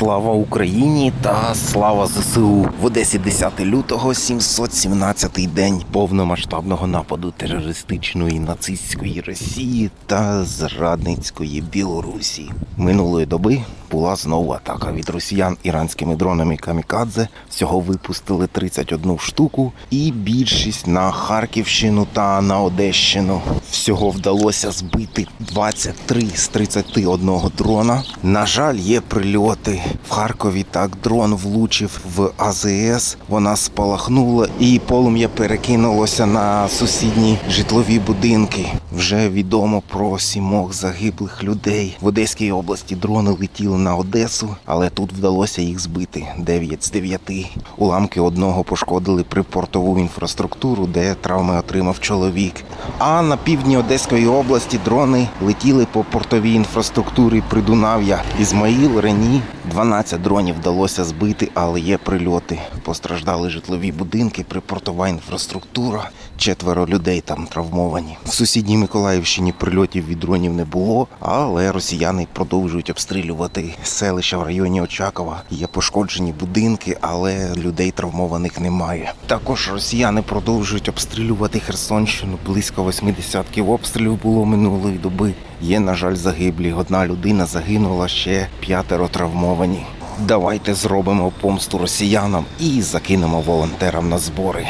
Слава Україні та слава ЗСУ в Одесі 10 лютого, 717-й день повномасштабного нападу терористичної нацистської Росії та зрадницької Білорусі. Минулої доби була знову атака від росіян іранськими дронами камікадзе. Всього випустили 31 штуку, і більшість на Харківщину та на Одещину. Всього вдалося збити 23 з 31 дрона. На жаль, є прильоти в Харкові. Так дрон влучив в АЗС. Вона спалахнула, і полум'я перекинулося на сусідні житлові будинки. Вже відомо про сімох загиблих людей. В Одеській області дрони летіли на Одесу, але тут вдалося їх збити 9 з 9. Уламки одного пошкодили припортову інфраструктуру, де травми отримав чоловік. А на півдні Одеської області дрони летіли по портовій інфраструктурі Придунав'я. Ізмаїл, Рені. 12 дронів вдалося збити, але є прильоти. Постраждали житлові будинки, припортова інфраструктура. Четверо людей там травмовані. В сусідній Миколаївщині прильотів від дронів не було, але росіяни продовжують обстрілювати селища в районі Очакова. Є пошкоджені будинки, але людей травмованих немає. Також росіяни продовжують обстрілювати Херсонщину. Близько 80 обстрілів було минулої доби. Є, на жаль, загиблі. Одна людина загинула, ще п'ятеро травмовані. Давайте зробимо помсту росіянам і закинемо волонтерам на збори.